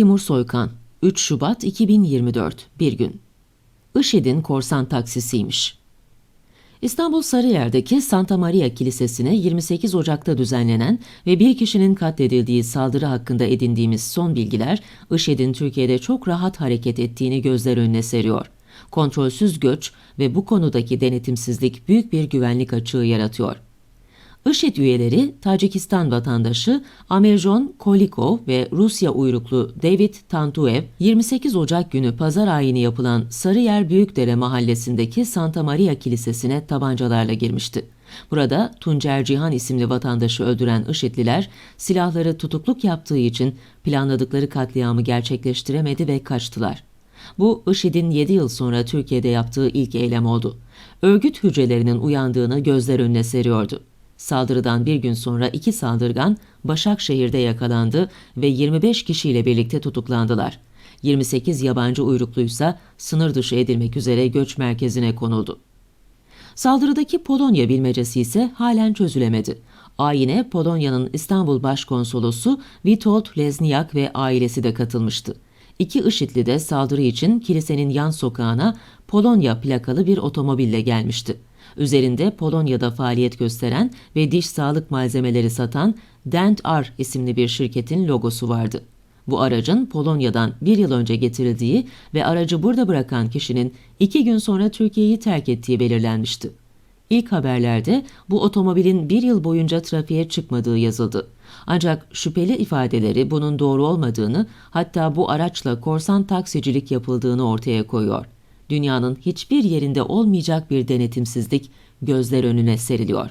Timur Soykan 3 Şubat 2024 Bir gün IŞİD'in korsan taksisiymiş. İstanbul Sarıyer'deki Santa Maria Kilisesi'ne 28 Ocak'ta düzenlenen ve bir kişinin katledildiği saldırı hakkında edindiğimiz son bilgiler, IŞİD'in Türkiye'de çok rahat hareket ettiğini gözler önüne seriyor. Kontrolsüz göç ve bu konudaki denetimsizlik büyük bir güvenlik açığı yaratıyor. IŞİD üyeleri Tacikistan vatandaşı Amerjon Kolikov ve Rusya uyruklu David Tantuev 28 Ocak günü pazar ayini yapılan Sarıyer Büyükdere mahallesindeki Santa Maria Kilisesi'ne tabancalarla girmişti. Burada Tuncer Cihan isimli vatandaşı öldüren IŞİD'liler silahları tutukluk yaptığı için planladıkları katliamı gerçekleştiremedi ve kaçtılar. Bu IŞİD'in 7 yıl sonra Türkiye'de yaptığı ilk eylem oldu. Örgüt hücrelerinin uyandığını gözler önüne seriyordu. Saldırıdan bir gün sonra iki saldırgan Başakşehir'de yakalandı ve 25 kişiyle birlikte tutuklandılar. 28 yabancı uyrukluysa sınır dışı edilmek üzere göç merkezine konuldu. Saldırıdaki Polonya bilmecesi ise halen çözülemedi. Ayine Polonya'nın İstanbul Başkonsolosu Witold Lezniak ve ailesi de katılmıştı. İki IŞİD'li de saldırı için kilisenin yan sokağına Polonya plakalı bir otomobille gelmişti. Üzerinde Polonya'da faaliyet gösteren ve diş sağlık malzemeleri satan Dent-R isimli bir şirketin logosu vardı. Bu aracın Polonya'dan bir yıl önce getirildiği ve aracı burada bırakan kişinin iki gün sonra Türkiye'yi terk ettiği belirlenmişti. İlk haberlerde bu otomobilin bir yıl boyunca trafiğe çıkmadığı yazıldı. Ancak şüpheli ifadeleri bunun doğru olmadığını hatta bu araçla korsan taksicilik yapıldığını ortaya koyuyor dünyanın hiçbir yerinde olmayacak bir denetimsizlik gözler önüne seriliyor.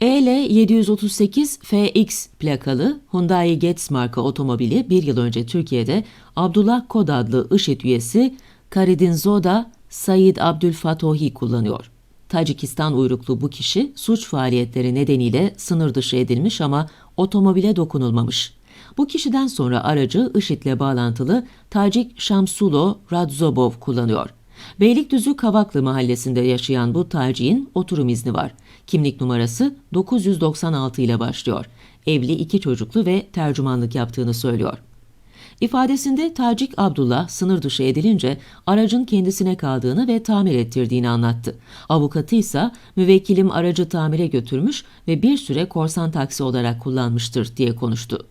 EL 738 FX plakalı Hyundai Getz marka otomobili bir yıl önce Türkiye'de Abdullah Kod adlı IŞİD üyesi Karidin Zoda Said Abdülfatohi kullanıyor. Tacikistan uyruklu bu kişi suç faaliyetleri nedeniyle sınır dışı edilmiş ama otomobile dokunulmamış. Bu kişiden sonra aracı IŞİD'le bağlantılı Tacik Şamsulo Radzobov kullanıyor. Beylikdüzü Kavaklı mahallesinde yaşayan bu taciğin oturum izni var. Kimlik numarası 996 ile başlıyor. Evli iki çocuklu ve tercümanlık yaptığını söylüyor. İfadesinde Tacik Abdullah sınır dışı edilince aracın kendisine kaldığını ve tamir ettirdiğini anlattı. Avukatı ise müvekkilim aracı tamire götürmüş ve bir süre korsan taksi olarak kullanmıştır diye konuştu.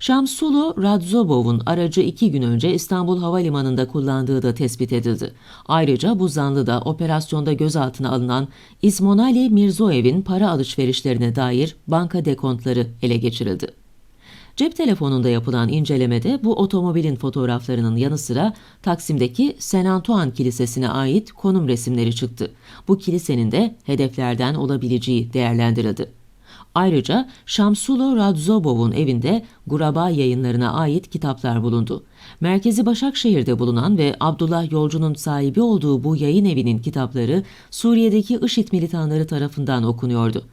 Şamsulo Radzobov'un aracı iki gün önce İstanbul Havalimanı'nda kullandığı da tespit edildi. Ayrıca bu zanlı da operasyonda gözaltına alınan İsmonali Mirzoev'in para alışverişlerine dair banka dekontları ele geçirildi. Cep telefonunda yapılan incelemede bu otomobilin fotoğraflarının yanı sıra Taksim'deki Saint Antoine Kilisesi'ne ait konum resimleri çıktı. Bu kilisenin de hedeflerden olabileceği değerlendirildi. Ayrıca Şamsulo Radzobov'un evinde Guraba yayınlarına ait kitaplar bulundu. Merkezi Başakşehir'de bulunan ve Abdullah Yolcu'nun sahibi olduğu bu yayın evinin kitapları Suriye'deki IŞİD militanları tarafından okunuyordu.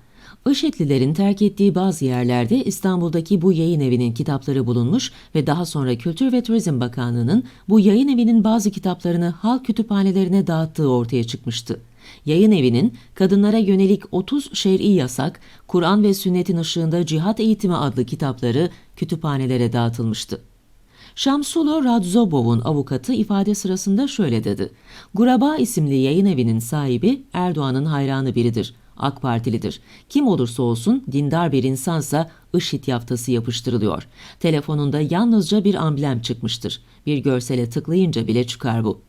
IŞİD'lilerin terk ettiği bazı yerlerde İstanbul'daki bu yayın evinin kitapları bulunmuş ve daha sonra Kültür ve Turizm Bakanlığı'nın bu yayın evinin bazı kitaplarını halk kütüphanelerine dağıttığı ortaya çıkmıştı. Yayın evinin kadınlara yönelik 30 şer'i yasak, Kur'an ve sünnetin ışığında cihat eğitimi adlı kitapları kütüphanelere dağıtılmıştı. Şamsulo Radzobov'un avukatı ifade sırasında şöyle dedi. Guraba isimli yayın evinin sahibi Erdoğan'ın hayranı biridir. AK Partilidir. Kim olursa olsun dindar bir insansa IŞİD yaftası yapıştırılıyor. Telefonunda yalnızca bir amblem çıkmıştır. Bir görsele tıklayınca bile çıkar bu.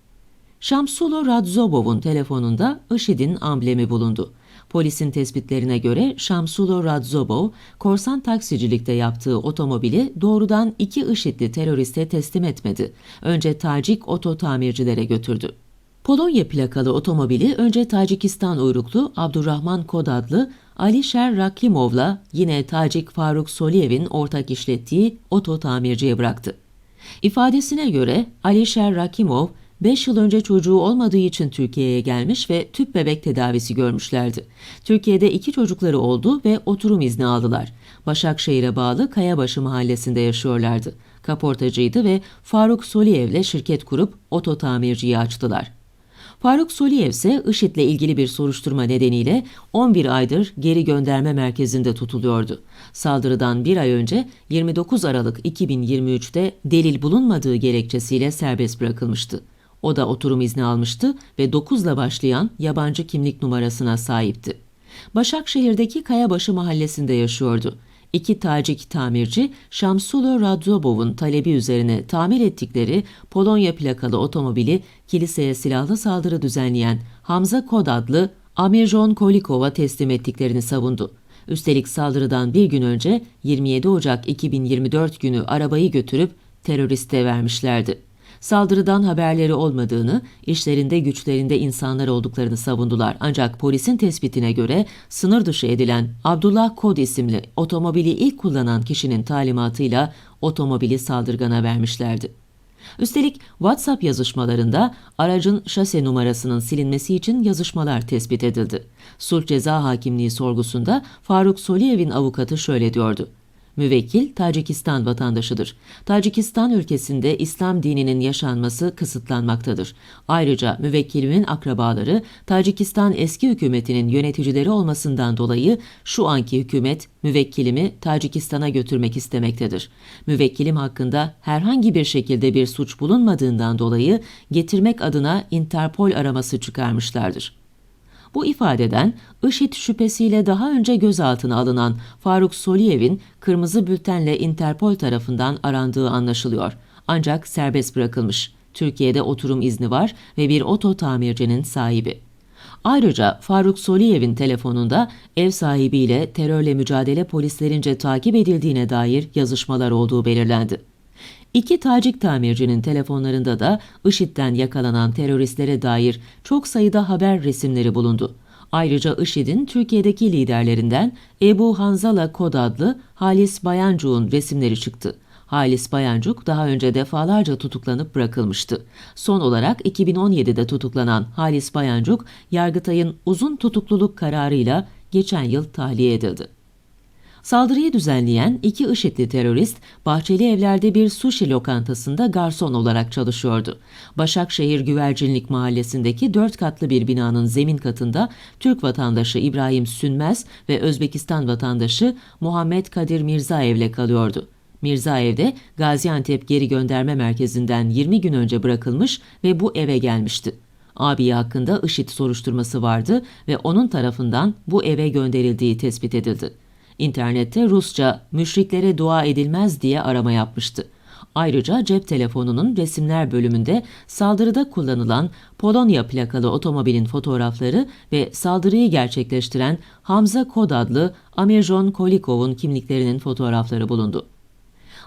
Şamsulo Radzobov'un telefonunda IŞİD'in amblemi bulundu. Polisin tespitlerine göre Şamsulo Radzobov, korsan taksicilikte yaptığı otomobili doğrudan iki IŞİD'li teröriste teslim etmedi. Önce Tacik oto tamircilere götürdü. Polonya plakalı otomobili önce Tacikistan uyruklu Abdurrahman Kod adlı Alişer Rakimov'la yine Tacik Faruk Soliyev'in ortak işlettiği oto tamirciye bıraktı. İfadesine göre Alişer Rakimov 5 yıl önce çocuğu olmadığı için Türkiye'ye gelmiş ve tüp bebek tedavisi görmüşlerdi. Türkiye'de iki çocukları oldu ve oturum izni aldılar. Başakşehir'e bağlı Kayabaşı mahallesinde yaşıyorlardı. Kaportacıydı ve Faruk Soliyev'le şirket kurup oto tamirciyi açtılar. Faruk Soliyev ise IŞİD'le ilgili bir soruşturma nedeniyle 11 aydır geri gönderme merkezinde tutuluyordu. Saldırıdan bir ay önce 29 Aralık 2023'te delil bulunmadığı gerekçesiyle serbest bırakılmıştı. O da oturum izni almıştı ve 9'la başlayan yabancı kimlik numarasına sahipti. Başakşehir'deki Kayabaşı mahallesinde yaşıyordu. İki Tacik tamirci Şamsulo Radyobov'un talebi üzerine tamir ettikleri Polonya plakalı otomobili kiliseye silahlı saldırı düzenleyen Hamza Kod adlı Amirjon Kolikov'a teslim ettiklerini savundu. Üstelik saldırıdan bir gün önce 27 Ocak 2024 günü arabayı götürüp teröriste vermişlerdi. Saldırıdan haberleri olmadığını, işlerinde güçlerinde insanlar olduklarını savundular. Ancak polisin tespitine göre sınır dışı edilen Abdullah Kod isimli otomobili ilk kullanan kişinin talimatıyla otomobili saldırgana vermişlerdi. Üstelik WhatsApp yazışmalarında aracın şase numarasının silinmesi için yazışmalar tespit edildi. Sulh Ceza Hakimliği sorgusunda Faruk Soliyev'in avukatı şöyle diyordu. Müvekkil Tacikistan vatandaşıdır. Tacikistan ülkesinde İslam dininin yaşanması kısıtlanmaktadır. Ayrıca müvekkilimin akrabaları Tacikistan eski hükümetinin yöneticileri olmasından dolayı şu anki hükümet müvekkilimi Tacikistan'a götürmek istemektedir. Müvekkilim hakkında herhangi bir şekilde bir suç bulunmadığından dolayı getirmek adına Interpol araması çıkarmışlardır. Bu ifadeden IŞİD şüphesiyle daha önce gözaltına alınan Faruk Soliyev'in kırmızı bültenle Interpol tarafından arandığı anlaşılıyor. Ancak serbest bırakılmış. Türkiye'de oturum izni var ve bir oto tamircinin sahibi. Ayrıca Faruk Soliyev'in telefonunda ev sahibiyle terörle mücadele polislerince takip edildiğine dair yazışmalar olduğu belirlendi. İki Tacik tamircinin telefonlarında da IŞİD'den yakalanan teröristlere dair çok sayıda haber resimleri bulundu. Ayrıca IŞİD'in Türkiye'deki liderlerinden Ebu Hanzala Kod adlı Halis Bayancuk'un resimleri çıktı. Halis Bayancuk daha önce defalarca tutuklanıp bırakılmıştı. Son olarak 2017'de tutuklanan Halis Bayancuk, Yargıtay'ın uzun tutukluluk kararıyla geçen yıl tahliye edildi. Saldırıyı düzenleyen iki IŞİD'li terörist Bahçeli Evler'de bir sushi lokantasında garson olarak çalışıyordu. Başakşehir Güvercinlik Mahallesi'ndeki dört katlı bir binanın zemin katında Türk vatandaşı İbrahim Sünmez ve Özbekistan vatandaşı Muhammed Kadir Mirzaev'le kalıyordu. Mirzaev'de Gaziantep Geri Gönderme Merkezi'nden 20 gün önce bırakılmış ve bu eve gelmişti. Abi hakkında IŞİD soruşturması vardı ve onun tarafından bu eve gönderildiği tespit edildi. İnternette Rusça müşriklere dua edilmez diye arama yapmıştı. Ayrıca cep telefonunun resimler bölümünde saldırıda kullanılan Polonya plakalı otomobilin fotoğrafları ve saldırıyı gerçekleştiren Hamza Kod adlı Amirjon Kolikov'un kimliklerinin fotoğrafları bulundu.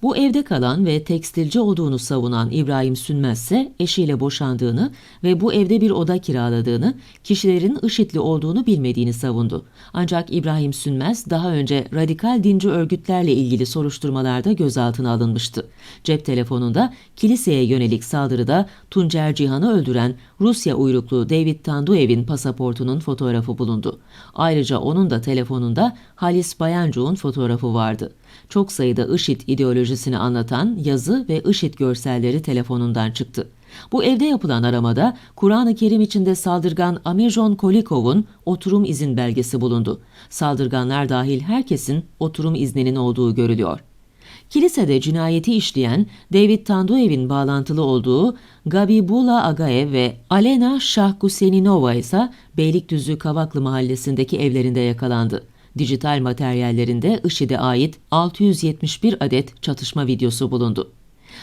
Bu evde kalan ve tekstilci olduğunu savunan İbrahim Sünmez ise eşiyle boşandığını ve bu evde bir oda kiraladığını, kişilerin IŞİD'li olduğunu bilmediğini savundu. Ancak İbrahim Sünmez daha önce radikal dinci örgütlerle ilgili soruşturmalarda gözaltına alınmıştı. Cep telefonunda kiliseye yönelik saldırıda Tuncer Cihan'ı öldüren Rusya uyruklu David Tanduev'in pasaportunun fotoğrafı bulundu. Ayrıca onun da telefonunda Halis Bayancuk'un fotoğrafı vardı. Çok sayıda IŞİD ideolojisini anlatan yazı ve IŞİD görselleri telefonundan çıktı. Bu evde yapılan aramada Kur'an-ı Kerim içinde saldırgan Amirjon Kolikov'un oturum izin belgesi bulundu. Saldırganlar dahil herkesin oturum izninin olduğu görülüyor. Kilisede cinayeti işleyen David Tanduev'in bağlantılı olduğu Gabi Bula Agaev ve Alena Şahguseninova ise Beylikdüzü Kavaklı mahallesindeki evlerinde yakalandı. Dijital materyallerinde IŞİD'e ait 671 adet çatışma videosu bulundu.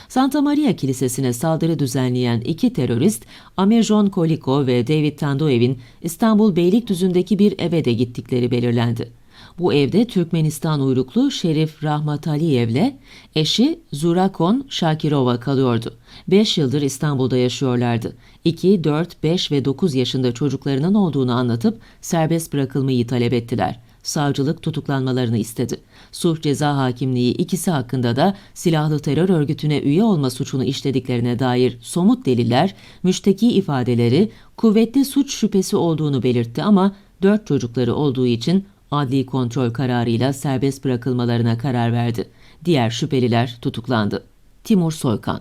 Santa Maria Kilisesi'ne saldırı düzenleyen iki terörist, Amirjon Koliko ve David Tandoev'in İstanbul Beylikdüzü'ndeki bir eve de gittikleri belirlendi. Bu evde Türkmenistan uyruklu Şerif Rahmat Aliyev'le eşi Zurakon Şakirova kalıyordu. 5 yıldır İstanbul'da yaşıyorlardı. 2, 4, 5 ve 9 yaşında çocuklarının olduğunu anlatıp serbest bırakılmayı talep ettiler savcılık tutuklanmalarını istedi. Suç Ceza Hakimliği ikisi hakkında da silahlı terör örgütüne üye olma suçunu işlediklerine dair somut deliller, müşteki ifadeleri, kuvvetli suç şüphesi olduğunu belirtti ama dört çocukları olduğu için adli kontrol kararıyla serbest bırakılmalarına karar verdi. Diğer şüpheliler tutuklandı. Timur Soykan